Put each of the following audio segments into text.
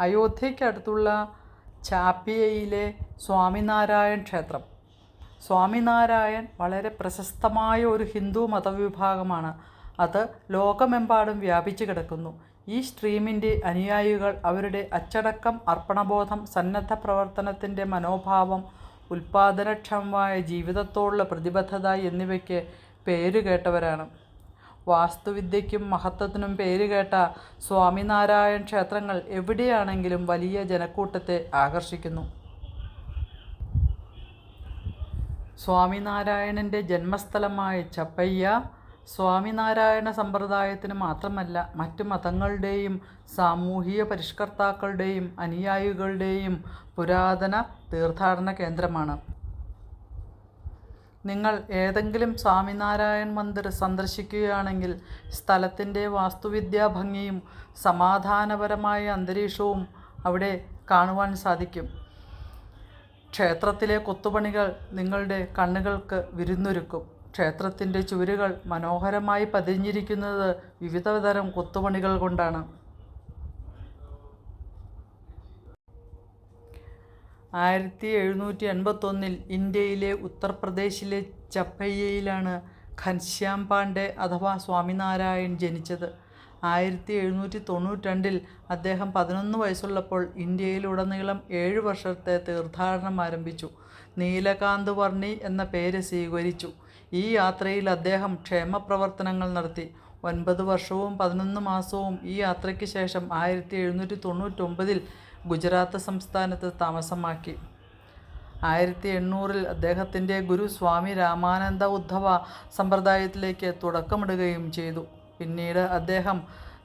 അയോധ്യയ്ക്കടുത്തുള്ള ചാപ്പിയയിലെ സ്വാമിനാരായൺ ക്ഷേത്രം. സ്വാമിനാരായൺ വളരെ പ്രശസ്തമായ ഒരു ഹിന്ദു മതവിഭാഗമാണ്. അത് ലോകമെമ്പാടും വ്യാപിച്ചു കിടക്കുന്നു. ഈ സ്ട്രീമിന്റെ അനുയായികൾ അവരുടെ അച്ചടക്കം അർപ്പണബോധം സന്നദ്ധ പ്രവർത്തനത്തിന്റെ മനോഭാവം ഉൽപാദനക്ഷമമായ ജീവിതത്തോടുള്ള പ്രതിബദ്ധത എന്നിവയ്ക്ക് പേരുകേട്ടവരാണ്. വാസ്തുവിദ്യയ്ക്കും മഹത്വത്തിനും പേരുകേട്ട സ്വാമിനാരായൺ ക്ഷേത്രങ്ങൾ എവിടെയാണെങ്കിലും വലിയ ജനക്കൂട്ടത്തെ ആകർഷിക്കുന്നു. സ്വാമിനാരായണന്റെ ജന്മസ്ഥലമായ ചപ്പയ്യ സ്വാമിനാരായണ സമ്പ്രദായത്തിന് മാത്രമല്ല മറ്റു മതങ്ങളുടെയും സാമൂഹിക പരിഷ്കർത്താക്കളുടെയും അനുയായികളുടെയും പുരാതന തീർത്ഥാടന കേന്ദ്രമാണ്. നിങ്ങൾ ഏതെങ്കിലും സ്വാമിനാരായൺ മന്ദിർ സന്ദർശിക്കുകയാണെങ്കിൽ സ്ഥലത്തിന്റെ വാസ്തുവിദ്യാ ഭംഗിയും സമാധാനപരമായ അന്തരീക്ഷവും അവിടെ കാണുവാൻ സാധിക്കും. ക്ഷേത്രത്തിലെ കൊത്തുപണികൾ നിങ്ങളുടെ കണ്ണുകൾക്ക് വിരുന്നൊരുക്കും. ക്ഷേത്രത്തിന്റെ ചുവരുകൾ മനോഹരമായി പതിഞ്ഞിരിക്കുന്നത് വിവിധതരം കൊത്തുപണികൾ കൊണ്ടാണ്. ആയിരത്തി എഴുന്നൂറ്റി എൺപത്തൊന്നിൽ ഇന്ത്യയിലെ ഉത്തർപ്രദേശിലെ ചപ്പയ്യയിലാണ് ഘൻശ്യാം പാണ്ഡെ അഥവാ സ്വാമിനാരായൺ ജനിച്ചത്. ആയിരത്തി എഴുന്നൂറ്റി തൊണ്ണൂറ്റി രണ്ടിൽ അദ്ദേഹം പതിനൊന്ന് വയസ്സുള്ളപ്പോൾ ഇന്ത്യയിലുടനീളം ഏഴ് വർഷത്തെ തീർത്ഥാടനം ആരംഭിച്ചു. നീലകാന്ത് വർണി എന്ന പേര് സ്വീകരിച്ചു. ഈ യാത്രയിൽ അദ്ദേഹം ക്ഷേമപ്രവർത്തനങ്ങൾ നടത്തി. ഒൻപത് വർഷവും പതിനൊന്ന് മാസവും ഈ യാത്രയ്ക്ക് ശേഷം ആയിരത്തി എഴുന്നൂറ്റി തൊണ്ണൂറ്റൊമ്പതിൽ ഗുജറാത്ത് സംസ്ഥാനത്ത് താമസമാക്കി. ആയിരത്തി എണ്ണൂറിൽ അദ്ദേഹത്തിന്റെ ഗുരു സ്വാമി രാമാനന്ദ ഉദ്ധവ സമ്പ്രദായത്തിലേക്ക് തുടക്കമിടുകയും ചെയ്തു. പിന്നീട് അദ്ദേഹം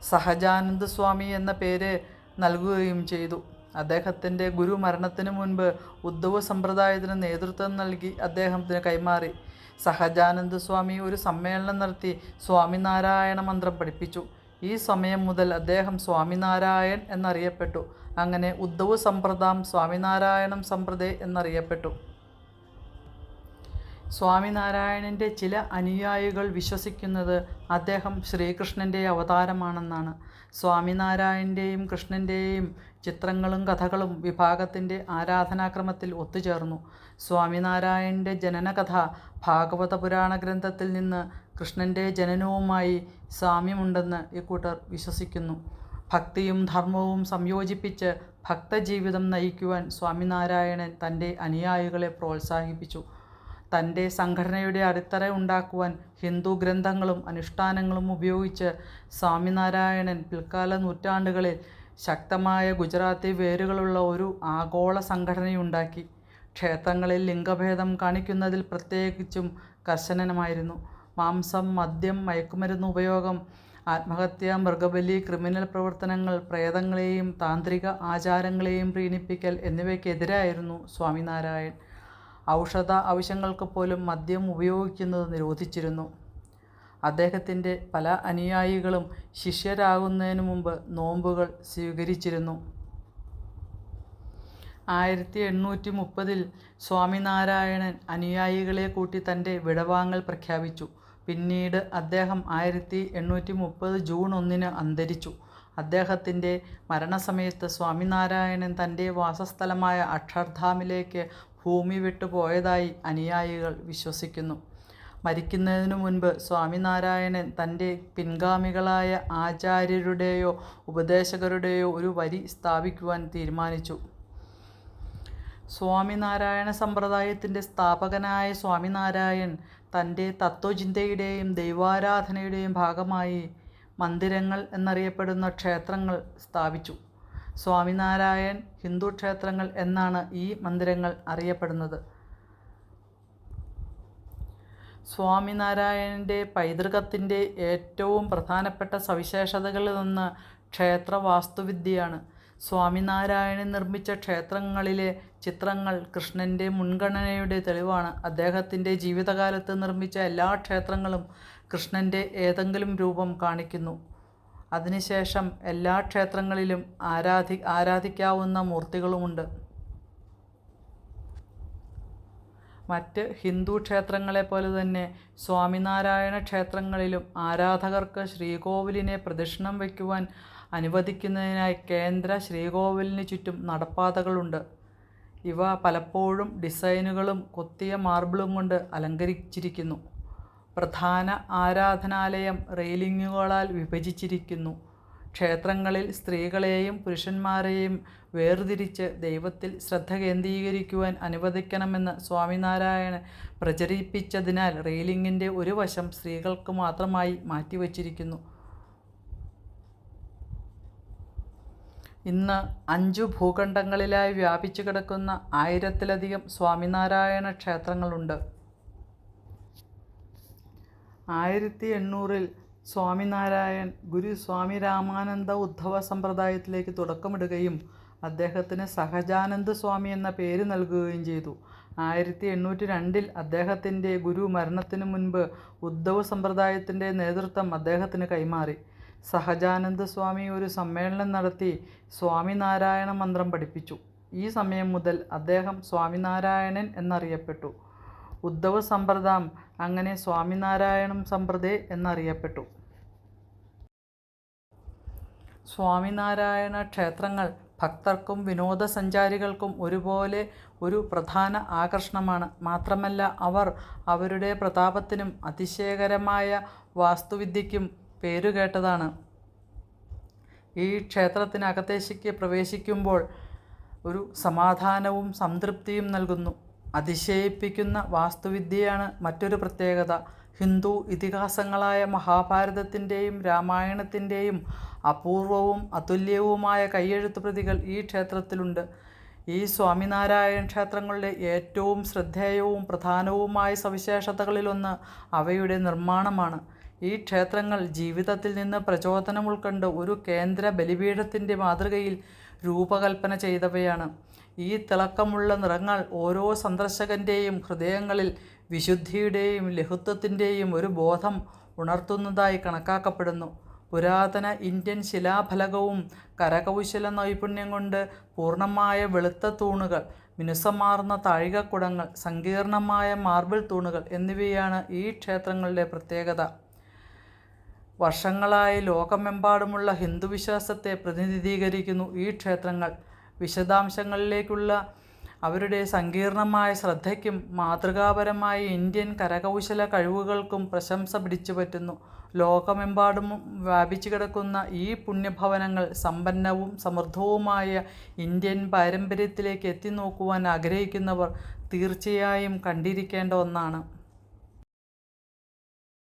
സഹജാനന്ദ സ്വാമി എന്ന പേര് നൽകുകയും ചെയ്തു. അദ്ദേഹത്തിന്റെ ഗുരു മരണത്തിന് മുൻപ് ഉദ്ധവ സമ്പ്രദായത്തിന് നേതൃത്വം നൽകി അദ്ദേഹത്തിന് കൈമാറി. സഹജാനന്ദ സ്വാമി ഒരു സമ്മേളനം നടത്തി സ്വാമിനാരായണ മന്ത്രം പഠിപ്പിച്ചു. ഈ സമയം മുതൽ അദ്ദേഹം സ്വാമിനാരായൺ എന്നറിയപ്പെട്ടു. അങ്ങനെ ഉദ്ധവ് സമ്പ്രദാം സ്വാമിനാരായണം സമ്പ്രദേ എന്നറിയപ്പെട്ടു. സ്വാമിനാരായണന്റെ ചില അനുയായികൾ വിശ്വസിക്കുന്നത് അദ്ദേഹം ശ്രീകൃഷ്ണന്റെ അവതാരമാണെന്നാണ്. സ്വാമിനാരായണന്റെയും കൃഷ്ണന്റെയും ചിത്രങ്ങളും കഥകളും വിഭാഗത്തിന്റെ ആരാധനാക്രമത്തിൽ ഒത്തുചേർന്നു. സ്വാമിനാരായണന്റെ ജനനകഥ ഭാഗവത പുരാണ ഗ്രന്ഥത്തിൽ നിന്ന് കൃഷ്ണന്റെ ജനനവുമായി സാമ്യമുണ്ടെന്ന് ഇക്കൂട്ടർ വിശ്വസിക്കുന്നു. ഭക്തിയും ധർമ്മവും സംയോജിപ്പിച്ച് ഭക്തജീവിതം നയിക്കുവാൻ സ്വാമിനാരായണൻ തന്റെ അനുയായികളെ പ്രോത്സാഹിപ്പിച്ചു. തന്റെ സംഘടനയുടെ അടിത്തറ ഉണ്ടാക്കുവാൻ ഹിന്ദു ഗ്രന്ഥങ്ങളും അനുഷ്ഠാനങ്ങളും ഉപയോഗിച്ച് സ്വാമിനാരായണൻ പിൽക്കാല നൂറ്റാണ്ടുകളിൽ ശക്തമായ ഗുജറാത്തി വേരുകളുള്ള ഒരു ആഗോള സംഘടനയുണ്ടാക്കി. ക്ഷേത്രങ്ങളിൽ ലിംഗഭേദം കാണിക്കുന്നതിൽ പ്രത്യേകിച്ചും കർശനമായിരുന്നു. മാംസം മദ്യം മയക്കുമരുന്ന് ഉപയോഗം ആത്മഹത്യ മൃഗബലി ക്രിമിനൽ പ്രവർത്തനങ്ങൾ പ്രേതങ്ങളെയും താന്ത്രിക ആചാരങ്ങളെയും പ്രീണിപ്പിക്കൽ എന്നിവയ്ക്കെതിരായിരുന്നു സ്വാമിനാരായൺ. ഔഷധ ആവശ്യങ്ങൾക്ക് പോലും മദ്യം ഉപയോഗിക്കുന്നത് നിരോധിച്ചിരുന്നു. അദ്ദേഹത്തിന്റെ പല അനുയായികളും ശിഷ്യരാകുന്നതിന് മുമ്പ് നോമ്പുകൾ സ്വീകരിച്ചിരുന്നു. ആയിരത്തി എണ്ണൂറ്റി മുപ്പതിൽ സ്വാമിനാരായണൻ അനുയായികളെ കൂട്ടി തന്റെ വിടവാങ്ങൽ പ്രഖ്യാപിച്ചു. പിന്നീട് അദ്ദേഹം ആയിരത്തി എണ്ണൂറ്റി മുപ്പത് ജൂൺ ഒന്നിന് അന്തരിച്ചു. അദ്ദേഹത്തിന്റെ മരണസമയത്ത് സ്വാമിനാരായണൻ തന്റെ വാസസ്ഥലമായ അക്ഷർധാമിലേക്ക് ഭൂമി വിട്ടു പോയതായി അനുയായികൾ വിശ്വസിക്കുന്നു. മരിക്കുന്നതിനു മുൻപ് സ്വാമിനാരായണൻ തന്റെ പിൻഗാമികളായ ആചാര്യരുടെയോ ഉപദേശകരുടെയോ ഒരു വരി സ്ഥാപിക്കുവാൻ തീരുമാനിച്ചു. സ്വാമിനാരായണ സമ്പ്രദായത്തിന്റെ സ്ഥാപകനായ സ്വാമിനാരായൺ തന്റെ തത്വചിന്തയുടെയും ദൈവാരാധനയുടെയും ഭാഗമായി മന്ദിരങ്ങൾ എന്നറിയപ്പെടുന്ന ക്ഷേത്രങ്ങൾ സ്ഥാപിച്ചു. സ്വാമിനാരായൺ ഹിന്ദു ക്ഷേത്രങ്ങൾ എന്നാണ് ഈ മന്ദിരങ്ങൾ അറിയപ്പെടുന്നത്. സ്വാമിനാരായണന്റെ പൈതൃകത്തിന്റെ ഏറ്റവും പ്രധാനപ്പെട്ട സവിശേഷതകളിൽ നിന്ന് ക്ഷേത്ര വാസ്തുവിദ്യയാണ് സ്വാമിനാരായണൻ നിർമ്മിച്ച ക്ഷേത്രങ്ങളിലെ ചിത്രങ്ങൾ കൃഷ്ണന്റെ മുൻഗണനയുടെ തെളിവാണ്. അദ്ദേഹത്തിന്റെ ജീവിതകാലത്ത് നിർമ്മിച്ച എല്ലാ ക്ഷേത്രങ്ങളും കൃഷ്ണന്റെ ഏതെങ്കിലും രൂപം കാണിക്കുന്നു. അതിനുശേഷം എല്ലാ ക്ഷേത്രങ്ങളിലും ആരാധി ആരാധിക്കാവുന്ന മൂർത്തികളുമുണ്ട് മറ്റ് ഹിന്ദു ക്ഷേത്രങ്ങളെ പോലെ തന്നെ സ്വാമിനാരായണ ക്ഷേത്രങ്ങളിലും ആരാധകർക്ക് ശ്രീകോവിലിനെ പ്രദക്ഷിണം വയ്ക്കുവാൻ അനുവദിക്കുന്നതിനായി കേന്ദ്ര ശ്രീകോവിലിന് ചുറ്റും നടപ്പാതകളുണ്ട്. ഇവ പലപ്പോഴും ഡിസൈനുകളും കൊത്തിയ മാർബിളും കൊണ്ട് അലങ്കരിച്ചിരിക്കുന്നു. പ്രധാന ആരാധനാലയം റെയിലിങ്ങുകളാൽ വിഭജിച്ചിരിക്കുന്നു. ക്ഷേത്രങ്ങളിൽ സ്ത്രീകളെയും പുരുഷന്മാരെയും വേർതിരിച്ച് ദൈവത്തിൽ ശ്രദ്ധ കേന്ദ്രീകരിക്കുവാൻ അനുവദിക്കണമെന്ന് സ്വാമിനാരായണൻ പ്രചരിപ്പിച്ചതിനാൽ റെയിലിങ്ങിന്റെ ഒരു വശം സ്ത്രീകൾക്ക് മാത്രമായി മാറ്റിവച്ചിരിക്കുന്നു. ഇന്ന് അഞ്ചു ഭൂഖണ്ഡങ്ങളിലായി വ്യാപിച്ചു കിടക്കുന്ന ആയിരത്തിലധികം സ്വാമിനാരായണ ക്ഷേത്രങ്ങളുണ്ട്. ആയിരത്തി എണ്ണൂറിൽ സ്വാമിനാരായൺ ഗുരു സ്വാമി രാമാനന്ദ ഉദ്ധവ സമ്പ്രദായത്തിലേക്ക് തുടക്കമിടുകയും അദ്ദേഹത്തിന് സഹജാനന്ദ സ്വാമി എന്ന പേര് നൽകുകയും ചെയ്തു. ആയിരത്തി എണ്ണൂറ്റി രണ്ടിൽ അദ്ദേഹത്തിന്റെ ഗുരു മരണത്തിനു മുൻപ് ഉദ്ധവ് സമ്പ്രദായത്തിന്റെ നേതൃത്വം അദ്ദേഹത്തിന് കൈമാറി. സഹജാനന്ദ സ്വാമി ഒരു സമ്മേളനം നടത്തി സ്വാമിനാരായണ മന്ത്രം പഠിപ്പിച്ചു. ഈ സമയം മുതൽ അദ്ദേഹം സ്വാമിനാരായണൻ എന്നറിയപ്പെട്ടു. ഉദ്ധവ് സമ്പ്രദാം അങ്ങനെ സ്വാമിനാരായണം സമ്പ്രദേ എന്നറിയപ്പെട്ടു. സ്വാമിനാരായണ ക്ഷേത്രങ്ങൾ ഭക്തർക്കും വിനോദസഞ്ചാരികൾക്കും ഒരുപോലെ ഒരു പ്രധാന ആകർഷണമാണ്. മാത്രമല്ല അവർ അവരുടെ പ്രതാപത്തിനും അതിശയകരമായ വാസ്തുവിദ്യയ്ക്കും പേരുകേട്ടതാണ്. ഈ ക്ഷേത്രത്തിനകത്തേശയ്ക്ക് പ്രവേശിക്കുമ്പോൾ ഒരു സമാധാനവും സംതൃപ്തിയും നൽകുന്നു. അതിശയിപ്പിക്കുന്ന വാസ്തുവിദ്യയാണ് മറ്റൊരു പ്രത്യേകത. ഹിന്ദു ഇതിഹാസങ്ങളായ മഹാഭാരതത്തിന്റെയും രാമായണത്തിന്റെയും അപൂർവവും അതുല്യവുമായ കയ്യെഴുത്തു പ്രതികൾ ഈ ക്ഷേത്രത്തിലുണ്ട്. ഈ സ്വാമിനാരായണ ക്ഷേത്രങ്ങളുടെ ഏറ്റവും ശ്രദ്ധേയവും പ്രധാനവുമായ സവിശേഷതകളിലൊന്ന് അവയുടെ നിർമ്മാണമാണ്. ഈ ക്ഷേത്രങ്ങൾ ജീവിതത്തിൽ നിന്ന് പ്രചോദനം ഉൾക്കൊണ്ട് ഒരു കേന്ദ്ര ബലിപീഠത്തിന്റെ മാതൃകയിൽ രൂപകൽപ്പന ചെയ്തവയാണ്. ഈ തിളക്കമുള്ള നിറങ്ങൾ ഓരോ സന്ദർശകന്റെയും ഹൃദയങ്ങളിൽ വിശുദ്ധിയുടെയും ലഹുത്വത്തിന്റെയും ഒരു ബോധം ഉണർത്തുന്നതായി കണക്കാക്കപ്പെടുന്നു. പുരാതന ഇന്ത്യൻ ശിലാഫലകവും കരകൗശല നൈപുണ്യം കൊണ്ട് പൂർണമായ വെളുത്ത തൂണുകൾ, മിനുസമാർന്ന താഴികക്കുടങ്ങൾ, സങ്കീർണമായ മാർബിൾ തൂണുകൾ എന്നിവയാണ് ഈ ക്ഷേത്രങ്ങളുടെ പ്രത്യേകത. വർഷങ്ങളായി ലോകമെമ്പാടുമുള്ള ഹിന്ദുവിശ്വാസത്തെ പ്രതിനിധീകരിക്കുന്നു ഈ ക്ഷേത്രങ്ങൾ. വിശദാംശങ്ങളിലേക്കുള്ള അവരുടെ സങ്കീർണമായ ശ്രദ്ധയ്ക്കും മാതൃകാപരമായ ഇന്ത്യൻ കരകൗശല കഴിവുകൾക്കും പ്രശംസ പിടിച്ചുപറ്റുന്നു. ലോകമെമ്പാടും വ്യാപിച്ചു കിടക്കുന്ന ഈ പുണ്യഭവനങ്ങൾ സമ്പന്നവും സമൃദ്ധവുമായ ഇന്ത്യൻ പാരമ്പര്യത്തിലേക്ക് എത്തിനോക്കുവാൻ ആഗ്രഹിക്കുന്നവർ തീർച്ചയായും കണ്ടിരിക്കേണ്ട ഒന്നാണ്.